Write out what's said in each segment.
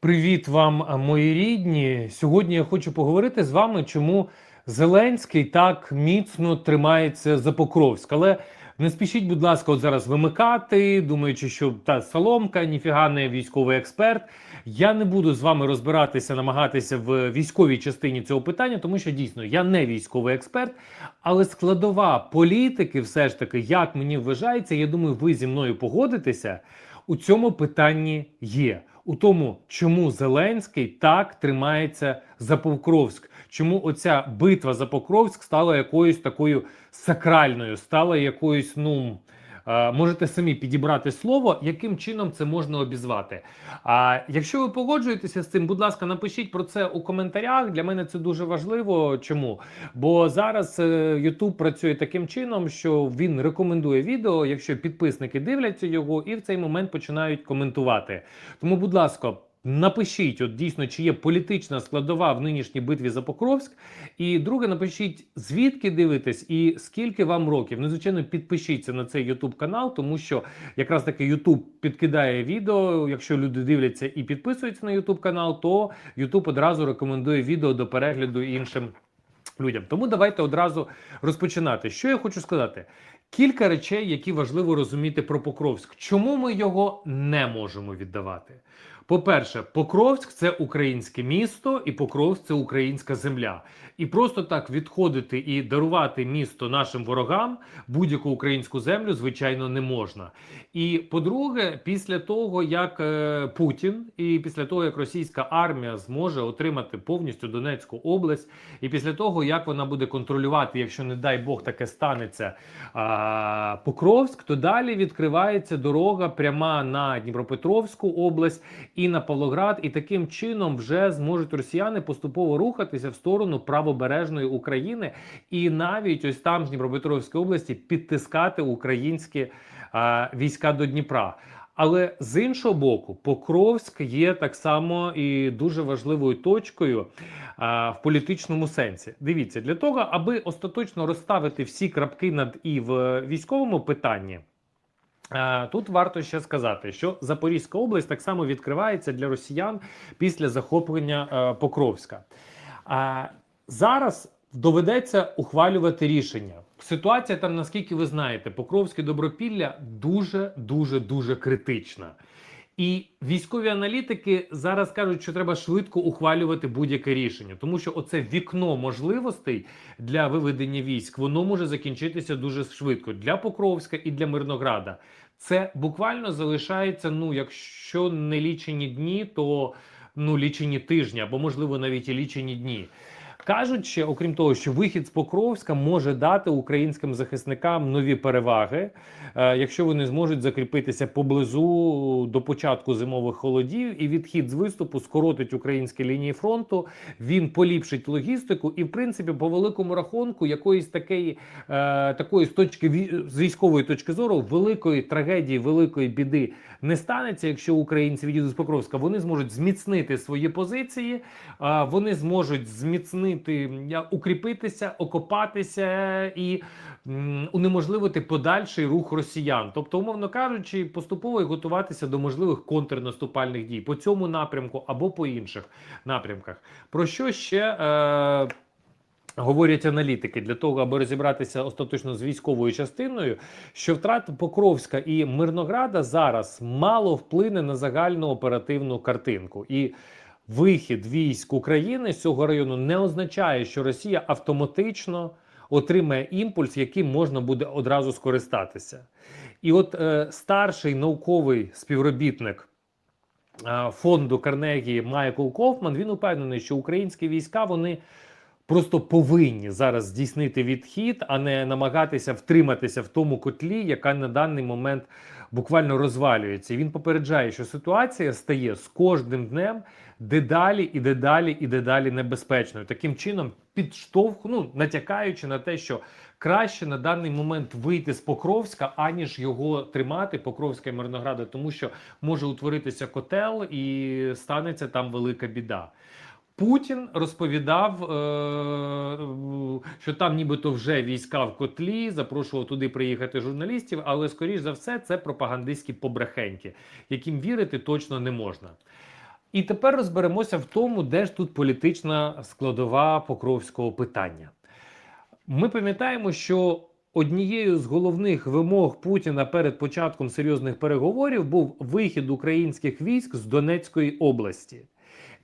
Привіт вам, мої рідні. Сьогодні я хочу поговорити з вами, чому Зеленський так міцно тримається за Покровськ. Але не спішіть, будь ласка, от зараз вимикати, думаючи, що та соломка, ніфіга не військовий експерт. Я не буду з вами розбиратися, намагатися в військовій частині цього питання, тому що дійсно я не військовий експерт, але складова політики, все ж таки, як мені вважається, я думаю, ви зі мною погодитеся. У цьому питанні є у тому, чому Зеленський так тримається за Покровськ, чому оця битва за Покровськ стала якоюсь такою сакральною, стала якоюсь, ну. Е, Можете самі підібрати слово, яким чином це можна обізвати. А якщо ви погоджуєтеся з цим, будь ласка, напишіть про це у коментарях. Для мене це дуже важливо. Чому? Бо зараз е, YouTube працює таким чином, що він рекомендує відео, якщо підписники дивляться його, і в цей момент починають коментувати. Тому, будь ласка. Напишіть, от дійсно, чи є політична складова в нинішній битві за Покровськ. І друге, напишіть, звідки дивитесь і скільки вам років. Ну, звичайно, підпишіться на цей YouTube канал, тому що якраз таки YouTube підкидає відео. Якщо люди дивляться і підписуються на YouTube канал, то YouTube одразу рекомендує відео до перегляду іншим людям. Тому давайте одразу розпочинати. Що я хочу сказати? Кілька речей, які важливо розуміти про Покровськ. Чому ми його не можемо віддавати? По-перше, Покровськ це українське місто, і Покровськ це українська земля. І просто так відходити і дарувати місто нашим ворогам будь-яку українську землю, звичайно, не можна. І по-друге, після того, як е, Путін, і після того, як російська армія зможе отримати повністю Донецьку область, і після того, як вона буде контролювати, якщо не дай Бог таке станеться, Покровськ, то далі відкривається дорога пряма на Дніпропетровську область і на Павлоград, і таким чином вже зможуть росіяни поступово рухатися в сторону правобережної України, і навіть ось там з Дніпропетровської області підтискати українські а, війська до Дніпра. Але з іншого боку, Покровськ є так само і дуже важливою точкою а, в політичному сенсі. Дивіться, для того, аби остаточно розставити всі крапки над і в військовому питанні. Е, Тут варто ще сказати, що Запорізька область так само відкривається для росіян після захоплення е, Покровська. А зараз доведеться ухвалювати рішення. Ситуація там, наскільки ви знаєте, Покровське добропілля дуже дуже дуже критична. І військові аналітики зараз кажуть, що треба швидко ухвалювати будь-яке рішення, тому що оце вікно можливостей для виведення військ воно може закінчитися дуже швидко для Покровська і для Мирнограда. Це буквально залишається. Ну, якщо не лічені дні, то ну лічені тижні або можливо навіть і лічені дні. Кажуть ще, окрім того, що вихід з Покровська може дати українським захисникам нові переваги, е, якщо вони зможуть закріпитися поблизу до початку зимових холодів, і відхід з виступу скоротить українські лінії фронту. Він поліпшить логістику, і в принципі, по великому рахунку, якоїсь такої е, такої з точки з військової точки зору великої трагедії, великої біди не станеться, якщо українці відійдуть з Покровська. Вони зможуть зміцнити свої позиції, вони зможуть зміцнити, я- укріпитися, окопатися і унеможливити подальший рух росіян. Тобто, умовно кажучи, поступово готуватися до можливих контрнаступальних дій по цьому напрямку або по інших напрямках. Про що ще? Е- Говорять аналітики для того, аби розібратися остаточно з військовою частиною, що втрата Покровська і Мирнограда зараз мало вплине на загальну оперативну картинку. І вихід військ України з цього району не означає, що Росія автоматично отримає імпульс, яким можна буде одразу скористатися. І от е, старший науковий співробітник е, фонду Карнегі Майкл Кофман він упевнений, що українські війська вони просто повинні зараз здійснити відхід, а не намагатися втриматися в тому котлі, яка на даний момент буквально розвалюється. І він попереджає, що ситуація стає з кожним днем дедалі і дедалі і дедалі небезпечною. Таким чином, підштовху, ну натякаючи на те, що краще на даний момент вийти з Покровська, аніж його тримати, Покровська і Мирнограда, тому що може утворитися котел і станеться там велика біда. Путін розповідав, е, що там нібито вже війська в котлі, запрошував туди приїхати журналістів, але скоріш за все це пропагандистські побрехеньки, яким вірити точно не можна. І тепер розберемося в тому, де ж тут політична складова покровського питання. Ми пам'ятаємо, що однією з головних вимог Путіна перед початком серйозних переговорів був вихід українських військ з Донецької області.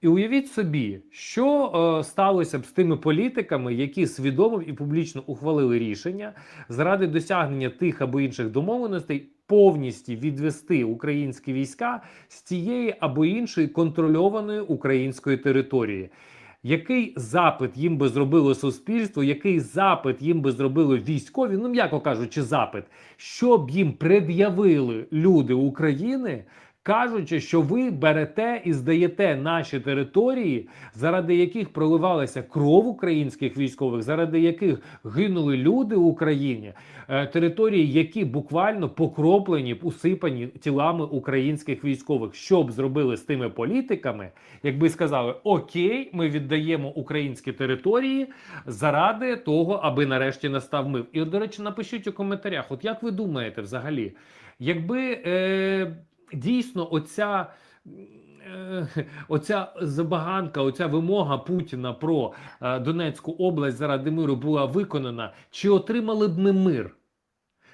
І уявіть собі, що е, сталося б з тими політиками, які свідомо і публічно ухвалили рішення заради досягнення тих або інших домовленостей повністю відвести українські війська з тієї або іншої контрольованої української території. Який запит їм би зробило суспільство, який запит їм би зробили військові, ну м'яко кажучи, запит, щоб їм пред'явили люди України, кажучи, що ви берете і здаєте наші території, заради яких проливалася кров українських військових, заради яких гинули люди в Україні, е, території, які буквально покроплені, усипані тілами українських військових, що б зробили з тими політиками, якби сказали: Окей, ми віддаємо українські території заради того, аби нарешті настав мир. І, до речі, напишіть у коментарях, от як ви думаєте взагалі, якби е, дійсно оця. е, Оця забаганка, оця вимога Путіна про е, Донецьку область заради миру була виконана, чи отримали б ми мир?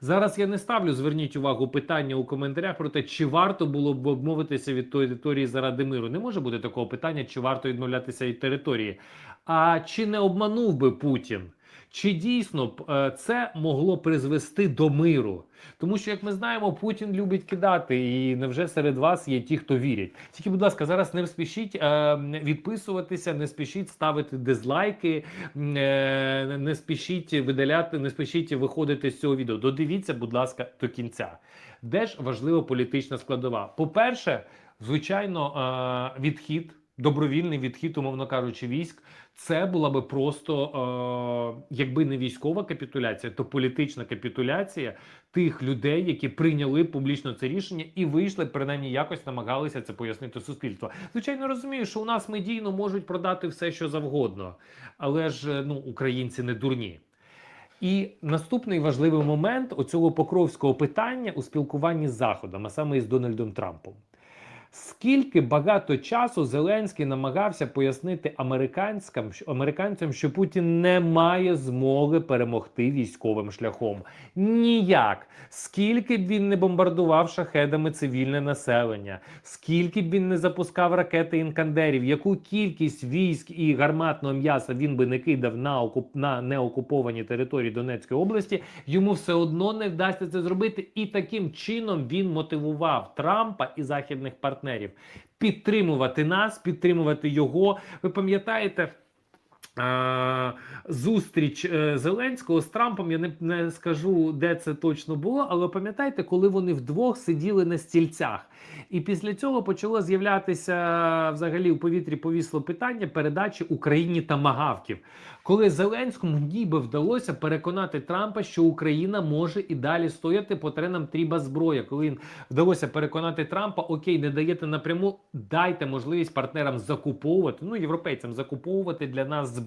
Зараз я не ставлю, зверніть увагу, питання у коментарях про те, чи варто було б обмовитися від тої території заради миру. Не може бути такого питання, чи варто відмовлятися від території. А чи не обманув би Путін? Чи дійсно е, це могло призвести до миру? Тому що, як ми знаємо, Путін любить кидати, і невже серед вас є ті, хто вірять? Тільки, будь ласка, зараз не спішіть е, відписуватися, не спішіть ставити дизлайки, е, не спішіть видаляти, не спішіть виходити з цього відео. Додивіться, будь ласка, до кінця. Де ж важлива політична складова? По-перше, звичайно, е, відхід. Добровільний відхід, умовно кажучи, військ, це була би просто, е, якби не військова капітуляція, то політична капітуляція тих людей, які прийняли публічно це рішення і вийшли, принаймні якось намагалися це пояснити суспільству. Звичайно, розумію, що у нас медійно можуть продати все, що завгодно, але ж ну українці не дурні. І наступний важливий момент оцього покровського питання у спілкуванні з Заходом, а саме із Дональдом Трампом. Скільки багато часу Зеленський намагався пояснити американцям, американцям, що Путін не має змоги перемогти військовим шляхом? Ніяк. Скільки б він не бомбардував шахедами цивільне населення, скільки б він не запускав ракети інкандерів, яку кількість військ і гарматного м'яса він би не кидав на окуп на неокуповані території Донецької області, йому все одно не вдасться це зробити. І таким чином він мотивував Трампа і західних партнерів підтримувати нас, підтримувати його. Ви пам'ятаєте? Зустріч е, Зеленського з Трампом. Я не, не скажу, де це точно було, але пам'ятаєте, коли вони вдвох сиділи на стільцях, і після цього почало з'являтися взагалі у повітрі повісло питання передачі Україні тамагавків. Коли Зеленському ніби вдалося переконати Трампа, що Україна може і далі стояти по тренам тріба зброя. Коли їм вдалося переконати Трампа, окей, не даєте напряму, дайте можливість партнерам закуповувати, ну європейцям закуповувати для нас зброю.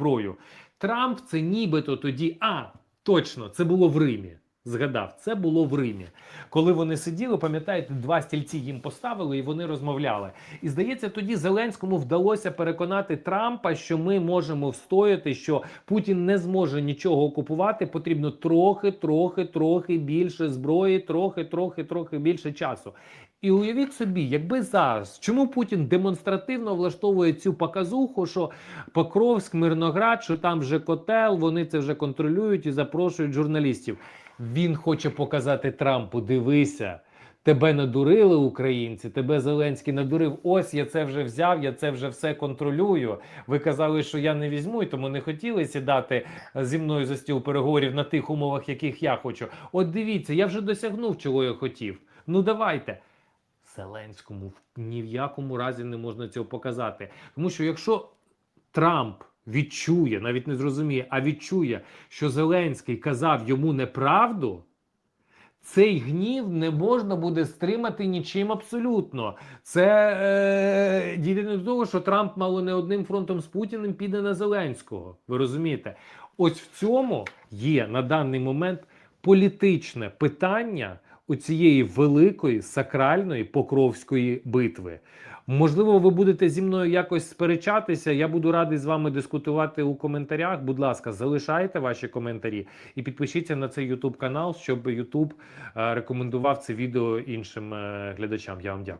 Трамп це нібито тоді, а точно, це було в Римі. Згадав, це було в Римі. Коли вони сиділи, пам'ятаєте, два стільці їм поставили і вони розмовляли. І здається, тоді Зеленському вдалося переконати Трампа, що ми можемо встояти, що Путін не зможе нічого окупувати. Потрібно трохи, трохи, трохи більше зброї, трохи, трохи, трохи більше часу. І уявіть собі, якби зараз чому Путін демонстративно влаштовує цю показуху, що Покровськ, Мирноград, що там вже котел, вони це вже контролюють і запрошують журналістів. Він хоче показати Трампу: дивися, тебе надурили українці, тебе Зеленський надурив. Ось я це вже взяв, я це вже все контролюю. Ви казали, що я не візьму, і тому не хотіли сідати зі мною за стіл переговорів на тих умовах, яких я хочу. От дивіться, я вже досягнув, чого я хотів. Ну давайте. Зеленському ні в якому разі не можна цього показати. Тому що якщо Трамп відчує, навіть не зрозуміє, а відчує, що Зеленський казав йому неправду, цей гнів не можна буде стримати нічим абсолютно. Це е, дійде до того, що Трамп мало не одним фронтом з Путіним піде на Зеленського. Ви розумієте? Ось в цьому є на даний момент політичне питання у цієї великої сакральної покровської битви. Можливо, ви будете зі мною якось сперечатися. Я буду радий з вами дискутувати у коментарях. Будь ласка, залишайте ваші коментарі і підпишіться на цей YouTube канал, щоб YouTube е, рекомендував це відео іншим е, глядачам. Я вам дякую.